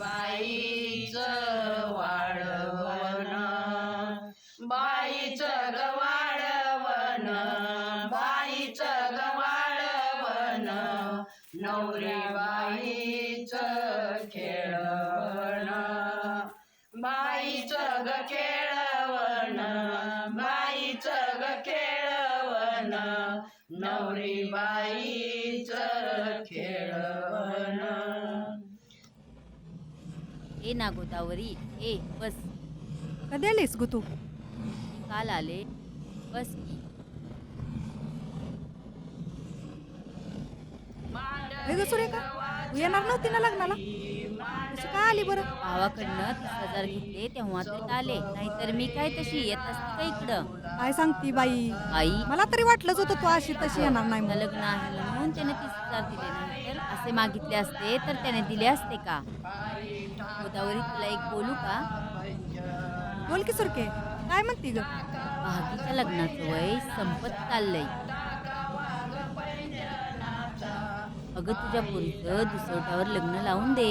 Bye. ए ना गोदावरी ए बस. कधी आलीस गो तू? मी काल आले बस की ग सुरेखा तू येणार नव्हती ना लग्नाला? कशी काय आली बरं? भावाकडनं तीस हजार घेतले तेव्हा तर आले. नाहीतर मी काय तशी येत असते का इकडं? काय सांगती बाई? आई. मला तरी वाटलंच होतं तू अशी तशी येणार नाही मला म्हणून. लग्न आहे म्हणून त्याने तीस हजार दिले. नंतर असे मागितले असते तर त्याने दिले असते का? गोदावरी तुला एक बोलू का? बोल की सुरके. काय म्हणती ग? भागीच्या लग्नाचं वय संपत चाललंय. अगं तुझ्या पोरीचं दुसवट्यावर लग्न लावून दे.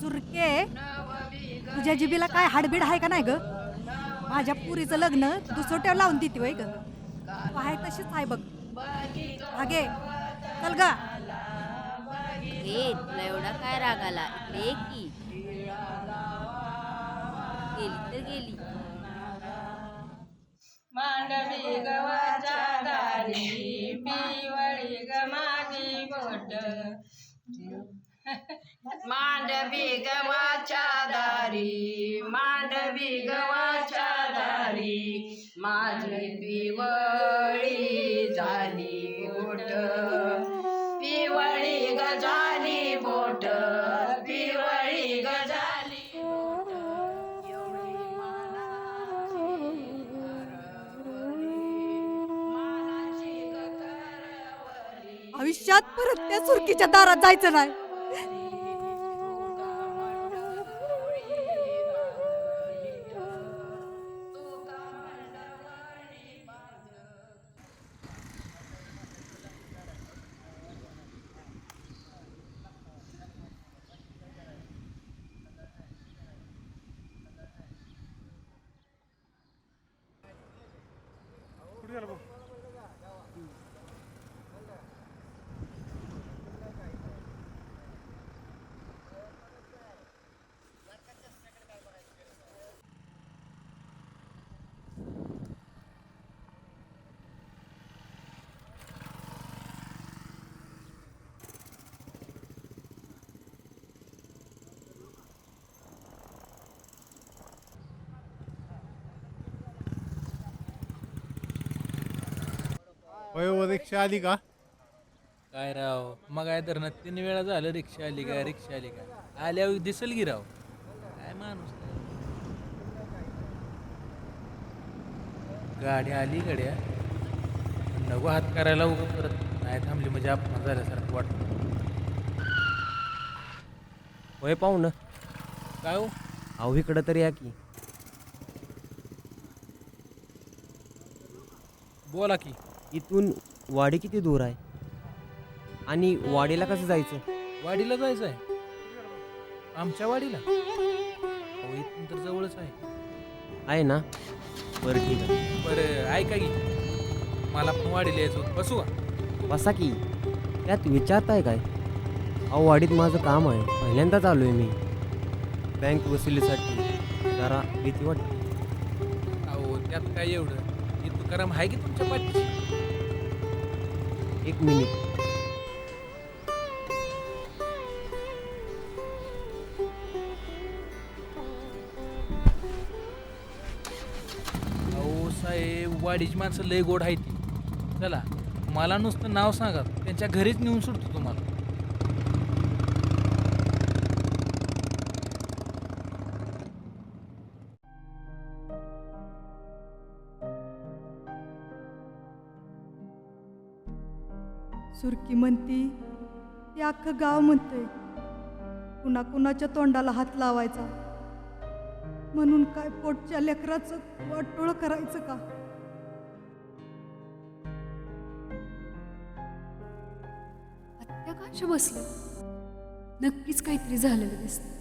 सुरके तुझ्या जिबीला काय हाडबीड आहे का नाही ग? माझ्या पुरीचं लग्न दुसोट्यावर लावून देते वय ग. आहे तशीच आहे बघ. अगे चल ग. दे तुला एवढा काय राग आला? इकडे की. गेली तर गेली. मांडवी गव्हाच्या दारी पिवळी ग माझी बोट. मांडवी गव्हाच्या दारी मांडवी गव्हाच्या दारी माझी पिवळ आयुष्यात परत त्या सुरकीच्या दारात जायचं नाही. होय हो, रिक्षा आली का? काय राव? मग काय तर ना तीन वेळा झालं रिक्षा आली काय रिक्षा आली काय आल्यावर दिसल की राव. काय माणूस नाही. गाडी आली गड्या. नको हात करायला उगं परत. नाही थांबली म्हणजे अपमान झाल्यासारखं वाटतं. होय पाहू ना. काय हो? अहो इकडं तरी या की. बोला की. इथून वाडी किती दूर आहे? आणि वाडीला कसं जायचं? वाडीला जायचं आहे. आमच्या वाडीला. हो इथून तर जवळच आहे. आहे ना? बरं ठीक आहे. बरं ऐका की. मला पण वाडीला यायचं होतं. बसू का? बसा की. त्यात विचारताय काय? अहो वाडीत माझं काम आहे. पहिल्यांदाच आलो आहे मी. बँक वसुलीसाठी. जरा भीती वाटते. अहो त्यात काय एवढं? तुकाराम आहे की तुमच्या पाठीशी? एक मिनिट. साहेब वाडीची माणसं लय गोड आहे ती. चला मला नुसतं नाव सांगा. त्यांच्या घरीच नेऊन सुटतो तुम्हाला. सुरकी म्हणती ते अख्खं गाव म्हणते कुणा कुणाच्या तोंडाला हात लावायचा? म्हणून काय पोटच्या लेकराचं वाटोळ करायचं का? आत्या काशी बसले नक्कीच काहीतरी झालेलं दिसतं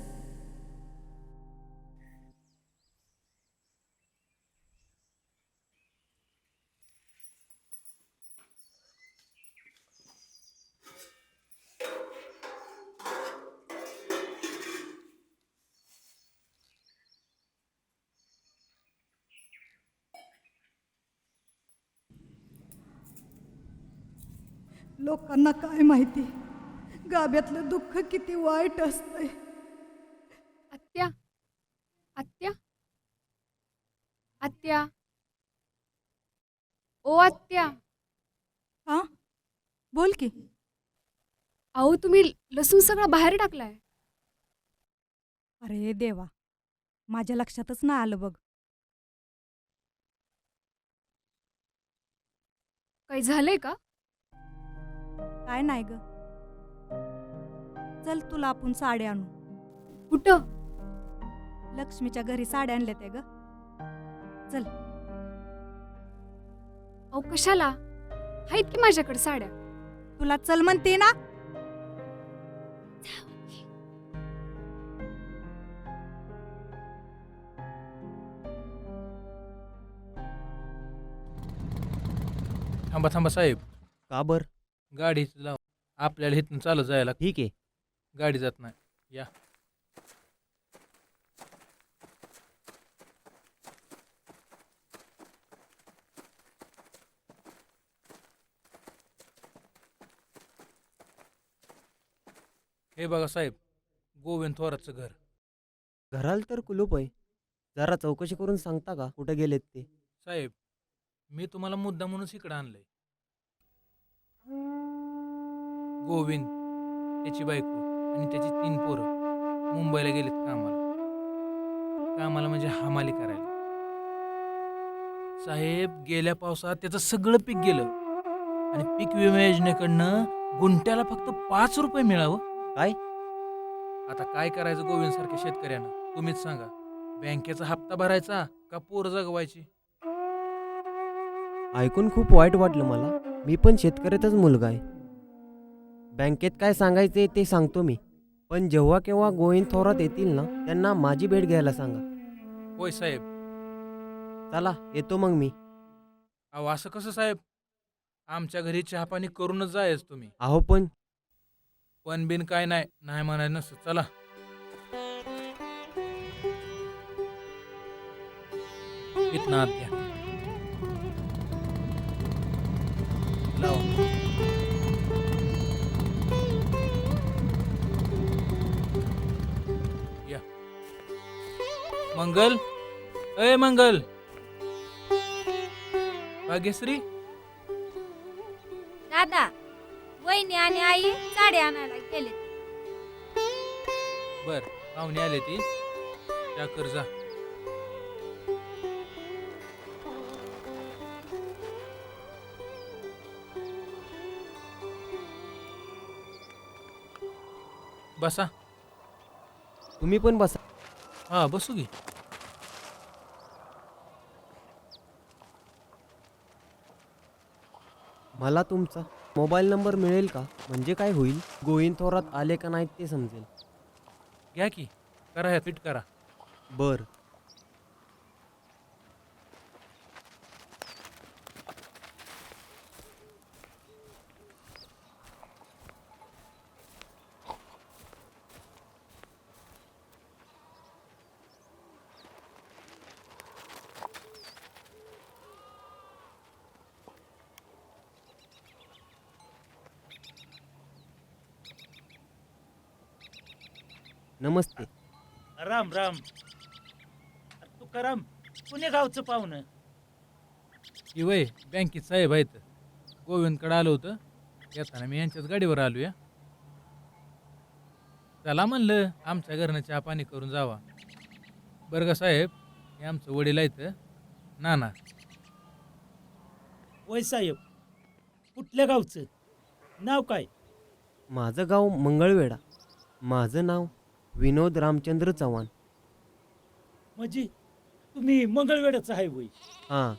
लोकांना काय माहिती? गाभ्यातलं दुःख किती वाईट असतंय. आत्या आत्या आत्या. ओ आत्या. हा? बोल की. अहो तुम्ही लसूण सगळा बाहेर टाकलाय. अरे देवा माझ्या लक्षातच नाही आलं बघ. काही झालंय का? काय नाही ग. चल तुला आपण साड्या आणू. कुठं? लक्ष्मीच्या घरी साड्या आणल्या त्या ग. चल. अहो कशाला? आहेत की माझ्याकडे साड्या? तुला चल म्हणते ना. थांबा थांबा साहेब. का बर? गाडी लाव. आपल्याला इथून चालत जायला ठीक आहे. गाडी जात नाही. या. हे बघा साहेब गोविंद थोरातचं घर. घराला तर कुलूप आहे. जरा चौकशी करून सांगता का? कुठे गेलेत ते? साहेब मी तुम्हाला मुद्दा म्हणूनच इकडं आणलंय. गोविंद त्याची बायको आणि त्याची तीन पोरं मुंबईला गेलेत कामाला. कामाला म्हणजे हमाली करायला. साहेब गेल्या पावसात त्याचं सगळं पीक गेलं आणि पीक विमा योजनेकडनं गुंट्याला फक्त पाच रुपये मिळावं. काय? आता काय करायचं गोविंद सारख्या शेतकऱ्यानं? तुम्हीच सांगा. बँकेचा हप्ता भरायचा का पोरं जगवायची? ऐकून खूप वाईट वाटलं मला. मी पण शेतकऱ्याचाच मुलगा आहे. बँकेत काय सांगायचे ते सांगतो मी. पण जेव्हा केव्हा गोविंद थोरात येतील ना त्यांना माझी भेट घ्यायला सांगा. होय साहेब. चला येतो मग मी. अहो असं कसं साहेब? आमच्या घरी चहापाणी करूनच जायच तुम्ही. अहो पण पण बिन काय नाही नाही म्हणायचं नसतं. चला. इथनं आत घ्या. लावा. मंगल? अय मंगल! भाग्यश्री? दादा वहिनी आणि आई साड्या आणायला गेले बर पाहुणे आले ती त्या कर जा. बसा. तुम्ही पण बसा. हा बसू की. मला तुमचा मोबाईल नंबर मिळेल का? म्हणजे काय होईल? गोविंद थोरात आले का नाहीत ते समजेल. घ्या की करा ह्या फिट करा. बर. नमस्ते. राम राम. तुकाराम पुणे गावचं पाहुणं. की वय बँकेत साहेब आहेत. गोविंदकडे आलो होतं. येताना मी यांच्याच गाडीवर आलो या चला म्हणलं आमच्या घरनं चहा पाणी करून जावा. बरं का साहेब? हे आमचं वडील आहेत. नाना. वय साहेब कुठल्या गावचं? नाव काय? माझं गाव मंगळवेढा. माझं नाव विनोद रामचंद्र चव्हाण. म्हणजे तुम्ही मंगळवेड्याचं आहे वय हां.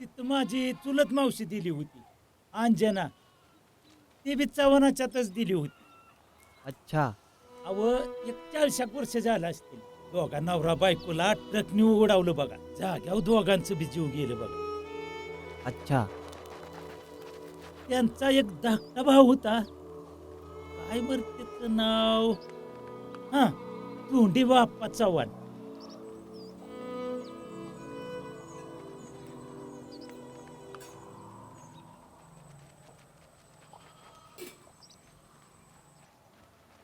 तिथं माझी चुलत मावशी दिली होती अंजना. ती बी चव्हाणाच्यातच दिली होती. अच्छा. अव एक चाळीसाक वर्ष झालं असतील. दोघा नवरा बायकोला ट्रकनी उडावलं बघा. जाग्यावर दोघांचं बी जीव गेलं बघा. अच्छा. त्यांचा एक धाकटा भाऊ होता. काय बर त्याचं नाव? हा धोंडी बाप्पा चव्हाण.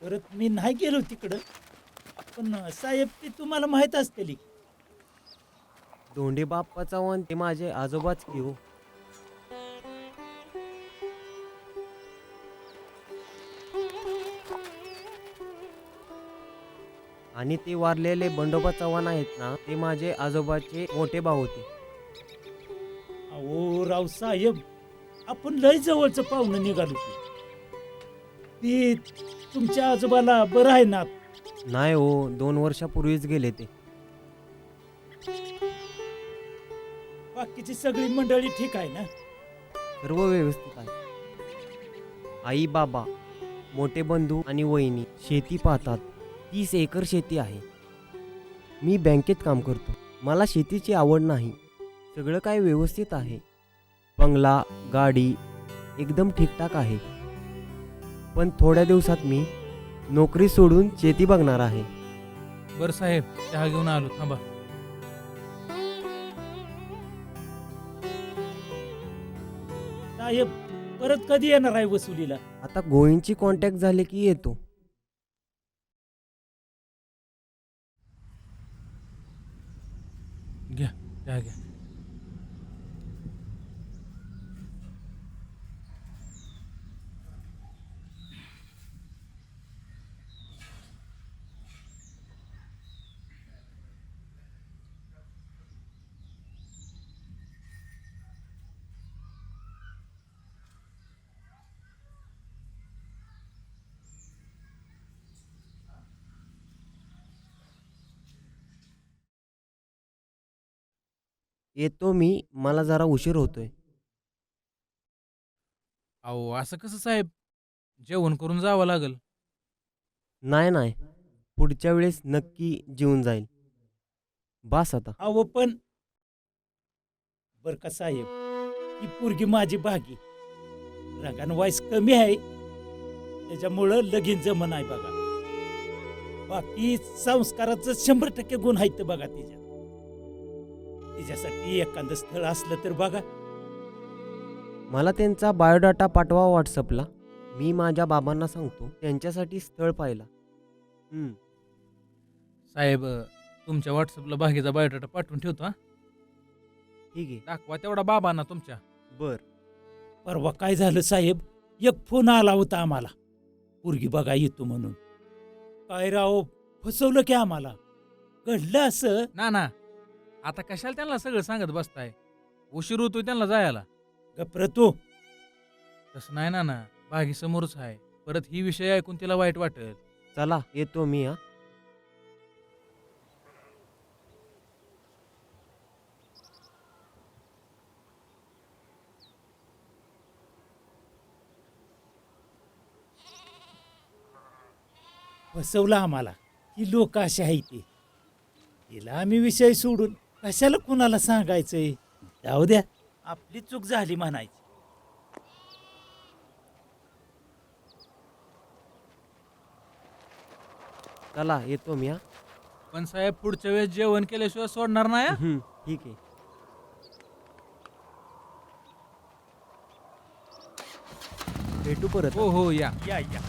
परत मी नाही गेलो तिकडं पण साहेब ते तुम्हाला माहीत असतील. धोंडे बाप्पा चव्हाण ते माझे आजोबाच की हो. आणि ते वारलेले बंडोबा चव्हाण आहेत ना ते माझे आजोबाचे मोठे भाऊ होते. अहो रावसाहेब आपण लय जवळचं पाहुणं निघालो की. ते तुमच्या आजोबाला बरं आहे ना? नाही हो दोन वर्षापूर्वीच गेले ते. बाकीची सगळी मंडळी ठीक आहे ना? सर्व व्यवस्थित आहे. आई बाबा मोठे बंधू आणि वहिनी शेती पाहतात. तीस एकर शेती आहे. मी बँकेत काम करतो. मला शेतीची आवड नाही. सगळं काय व्यवस्थित आहे. बंगला गाडी एकदम ठीकठाक आहे. पण थोड्या दिवसात मी नोकरी सोडून शेती बघणार आहे. बरं साहेब चहा घेऊन आलो. थांबा. साहेब परत कधी येणार आहे वसुलीला? आता गोविंदची कॉन्टॅक्ट झाले की येतो. घ्या येतो मी मला जरा उशीर होतोय. अहो असं कसं साहेब? जेवण करून जावं लागल. नाही नाही. पुढच्या वेळेस नक्की जेवून जाईल. बास आता. अहो पण बर का साहेब? ही पोरगी माझी भागी रंगान वाईस कमी आहे. त्याच्यामुळं लगीन जमन आहे बघा. बाकी संस्काराचं शंभर टक्के गुण आहेत बघा तिच्यात तिच्यासाठी एखादं स्थळ असलं तर बघा. मला त्यांचा बायोडाटा पाठवा व्हॉट्सअपला. मी माझ्या बाबांना सांगतो त्यांच्यासाठी स्थळ पाहिला. हं, साहेब तुमच्या व्हॉट्सअपला बागेचा बायोडाटा पाठवून ठेवतो हा. ठीक आहे. दाखवा तेवढा बाबांना तुमच्या. बर. परवा काय झालं साहेब? एक फोन आला होता आम्हाला. पोरगी बघा येतो म्हणून. काय राव फसवलं की आम्हाला? घडलं असं? ना ना. आता कशाला त्यांना सगळं सांगत बसताय? उशीर होतोय त्यांना जायला. गप्रतो तसं नाही ना ना बागी समोरच आहे. परत ही विषय ऐकून तिला वाईट वाटेल. चला येतो मी हा. फसवलं आम्हाला. ही लोक अशी आहे ती. तिला आम्ही विषय सोडून कशाला कुणाला सांगायचंय? जाऊ द्या. आपली चूक झाली म्हणायची. चला येतो मी हा. पण साहेब पुढच्या वेळेस जेवण केल्याशिवाय सोडणार नाही हा? हं, ठीक आहे. भेटू परत. हो हो या. या या.